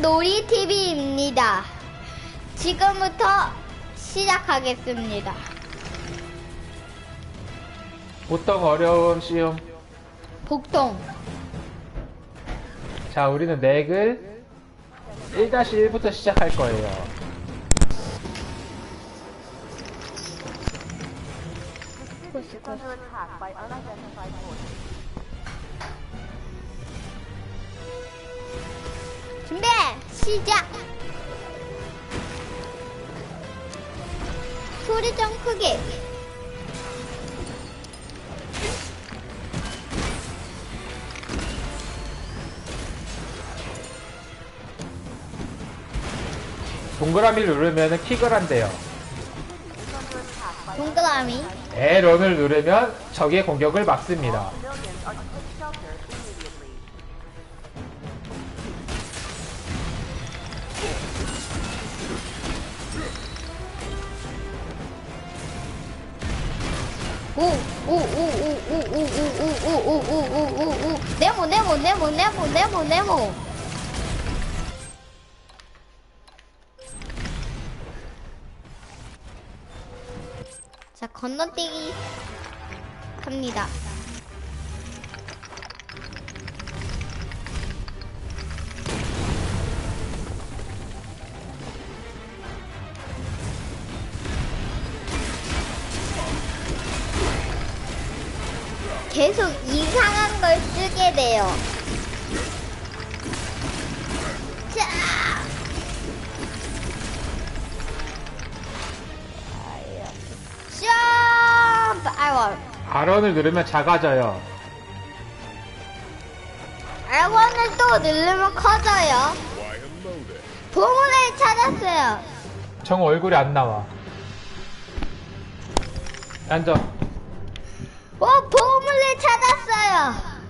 놀이TV입니다. 지금부터 시작하겠습니다. 보통 어려움 쉬움. 복동. 자, 우리는 넥을 1-1부터 시작할 거예요. 시작! 소리 좀 크게. 동그라미를 누르면 킥을 한대요. 동그라미. L1을 누르면 적의 공격을 막습니다. 오, 오, 오, 오, 오, 오, 오, 오, 오. 네모, 네모, 네모, 네모, 네모, 네모. 자, 건너뛰기 합니다. 계속 이상한 걸 쓰게 돼요. 자! 점프! 아이고, R1을 누르면 작아져요. R1을 또 누르면 커져요. 보물을 찾았어요. 정 얼굴이 안 나와. 앉아. 오, 보물을 찾았어요.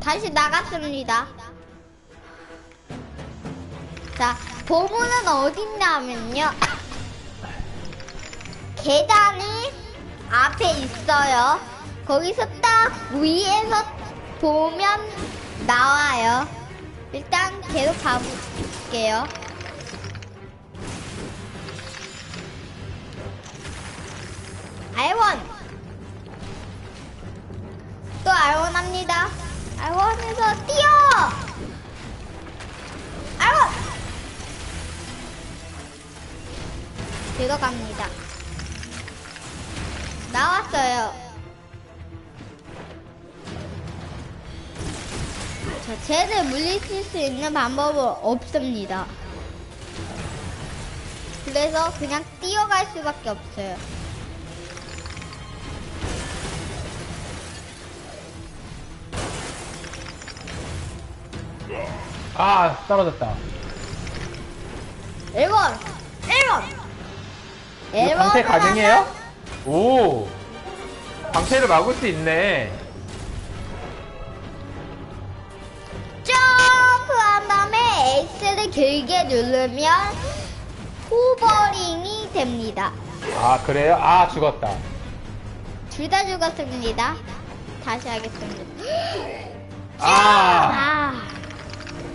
다시 나갔습니다. 자, 보물은 어딨냐면요. 계단이 앞에 있어요. 거기서 딱 위에서 보면 나와요. 일단 계속 가볼게요. 알원 또 알원 합니다. 알원에서 뛰어! 알원! 들어갑니다. 물리칠 수 있는 방법은 없습니다. 그래서 그냥 뛰어갈 수밖에 없어요. 아, 떨어졌다. 1번! 1번! 이거 방패 가능해요? 오! 방패를 막을 수 있네. 길게 누르면 호버링이 됩니다. 아, 그래요? 아, 죽었다. 둘 다 죽었습니다. 다시 하겠습니다. 아! 아,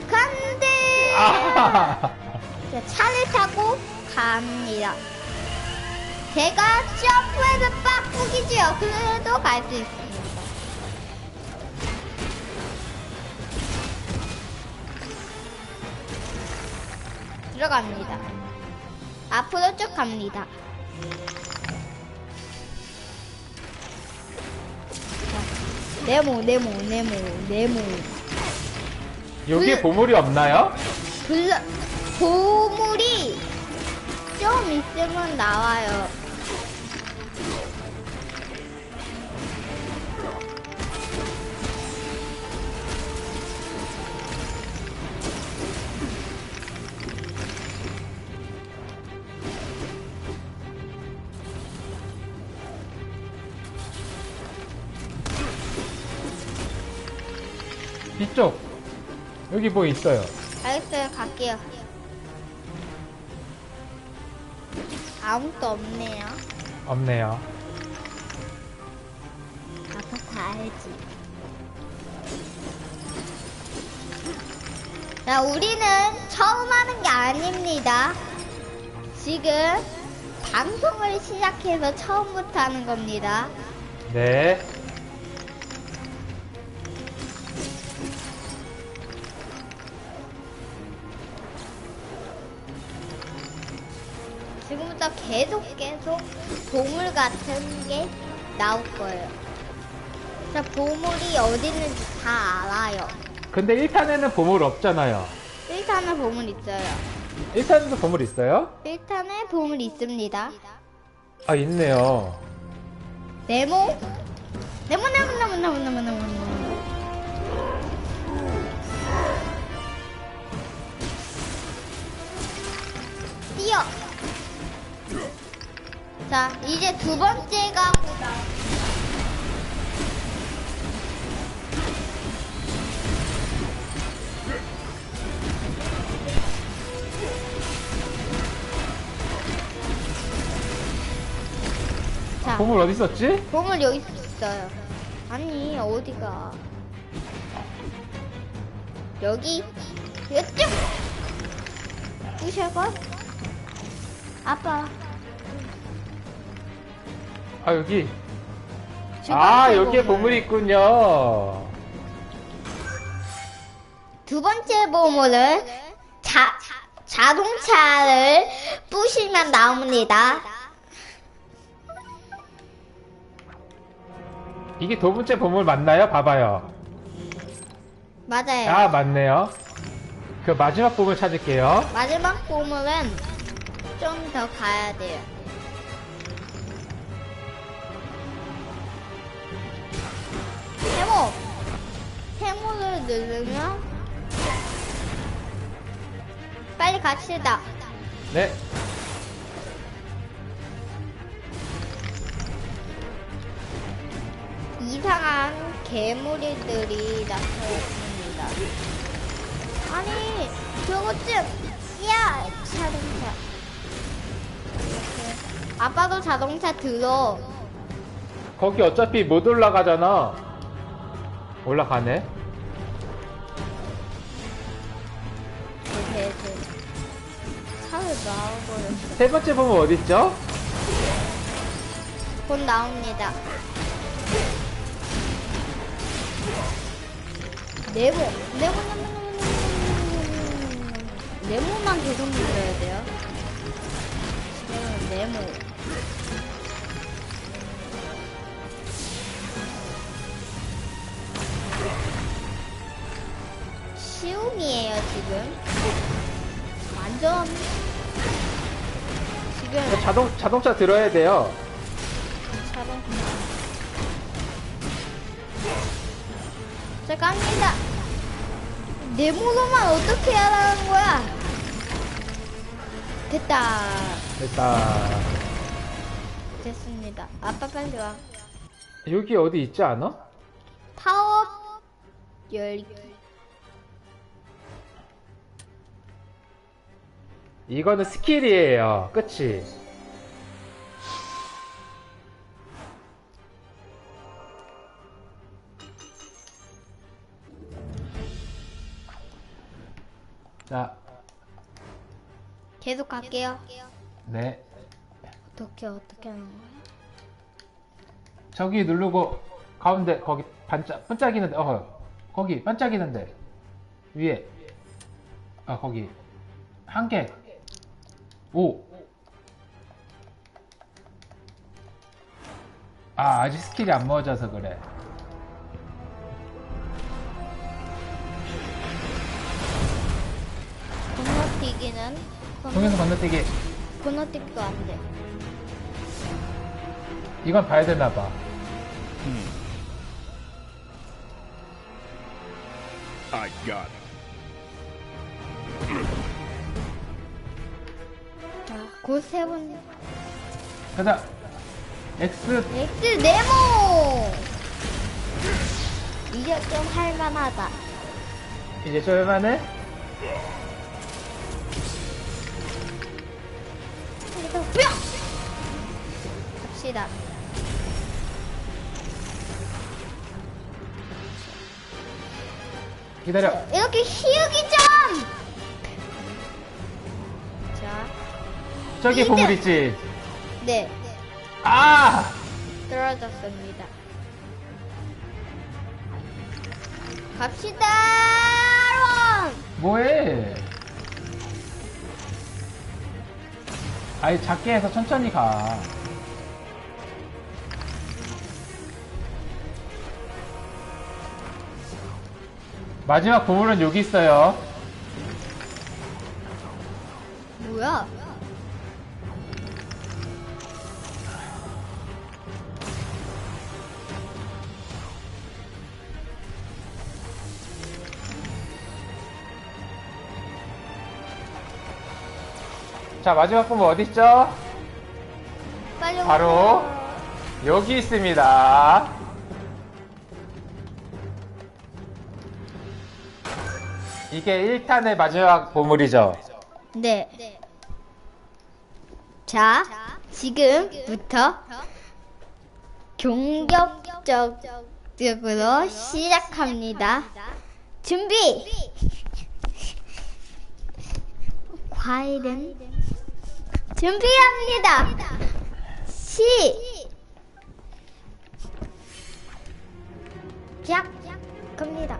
간대! 아! 자, 차를 타고 갑니다. 제가 점프해서 빡꾸기지요. 그래도 갈 수 있습니다. 들어갑니다. 앞으로 쭉 갑니다. 자, 네모, 네모, 네모, 네모. 여기에 그- 보물이 없나요? 블러, 보물이 좀 있으면 나와요. 쪽. 여기 뭐 있어요. 알겠어요, 갈게요. 아무것도 없네요. 없네요. 아빠 다 알지. 자, 우리는 처음 하는 게 아닙니다. 지금 방송을 시작해서 처음부터 하는 겁니다. 네. 계속 계속 보물 같은 게 나올 거예요. 자, 보물이 어디 있는지 다 알아요. 근데 1탄에는 보물 없잖아요. 1탄에 보물 있어요. 1탄에도 보물 있어요? 1탄에 보물 있습니다. 아, 있네요. 네모? 네모, 네모, 네모, 네모, 네모, 네모, 네모. 뛰어! 자, 이제 두 번째가 보다. 자, 보물 어디 있었지? 보물 여기 있어요. 아니 어디가? 여기 이쪽 부셔봐. 아빠. 아, 여기. 두 아, 여기에 보물. 보물이 있군요. 두 번째 보물은 자 자동차를 부시면 나옵니다. 이게 두 번째 보물 맞나요? 봐봐요. 맞아요. 아, 맞네요. 그 마지막 보물 찾을게요. 마지막 보물은 좀 더 가야 돼요. 세모! 세모를 누르면 빨리 갑시다. 네. 이상한 괴물들이 나타났습니다. 아니, 저것 좀, 야! 자동차. 이렇게. 아빠도 자동차 들어. 거기 어차피 못 올라가잖아. 올라가네. 이렇게 해서 차를 나와버렸어. 세 번째 보물 어딨죠? 곧 나옵니다. 네모, 네모, 네모, 네모, 네모, 네모만 계속 눌러야 돼요. 네모. 시움이에요, 지금. 완전. 지금. 자동, 자동차 들어야 돼요. 차로. 자, 갑니다. 네모로만 어떻게 하라는 거야? 됐다. 됐다. 됐습니다. 아빠 빨리 와. 여기 어디 있지 않아? 파워 열기. 이거는 스킬이에요. 그치? 자, 계속 갈게요. 네. 어떻게 어떻게 하는 거야? 저기 누르고 가운데 거기 반짝 반짝이는데 어 거기 반짝이는데 위에 아 거기 한 개 오 아, 아직 스킬이 안 모아져서 그래. 건너뛰기는 동영상 건너뛰기. 건너뛰기도 안 돼. 이건 봐야 되나 봐. I got it. 곧세 번. 가자. X. 엑스 네모. 이게 좀 할만하다. 이제 쫄만해? 그래서 뿅! 갑시다. 기다려. 이렇게 희우기 저기 보물 있지? 네. 아! 떨어졌습니다. 갑시다! 롱! 뭐해? 아니, 작게 해서 천천히 가. 마지막 보물은 여기 있어요. 뭐야? 자, 마지막 보물 어디 있죠? 빨리 바로 오세요. 여기 있습니다. 이게 1탄의 마지막 보물이죠. 네. 자, 지금부터 공격적으로 시작합니다. 준비! 과일은 준비합니다. 시 작! 갑니다.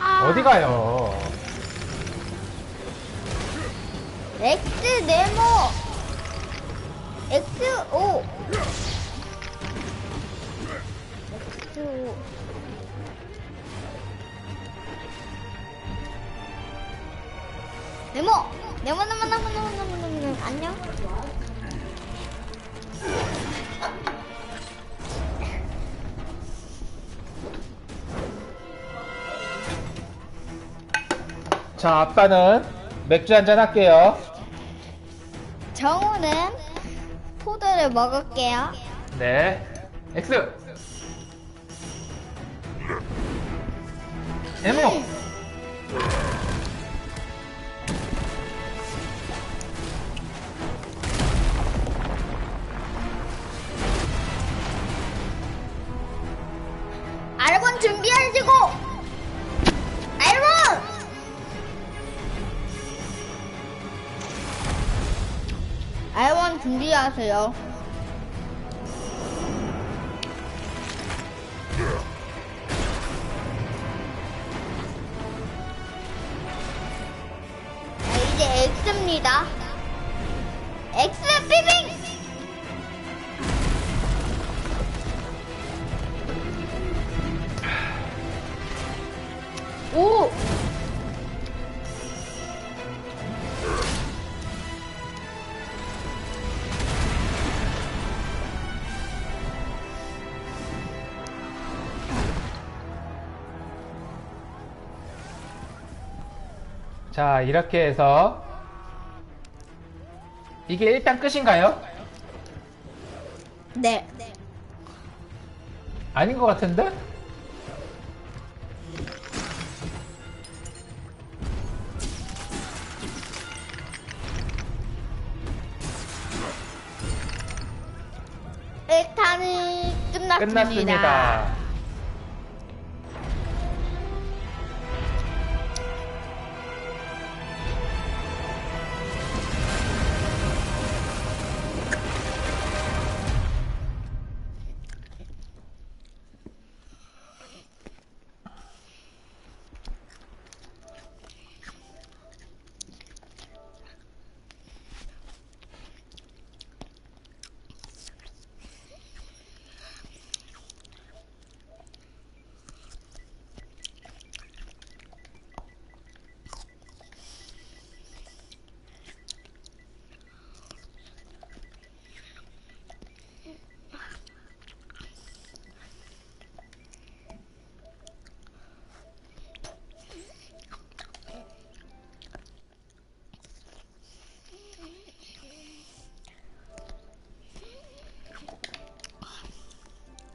아. 어디 가요? X 네모 X O X O 네모! 네모 네모 네모 네모 네모 네모 네모 안녕? 자 아빠는 맥주 한잔 할게요. 정우는 포도를 먹을게요. 네. 엑스! 네모! 알곤 준비하시고. 알곤 알곤 준비하세요. 자, 이제 X입니다 자, 이렇게 해서 이게 일단 끝인가요? 네. 아닌 것 같은데? 일단은 끝났습니다. 끝났습니다.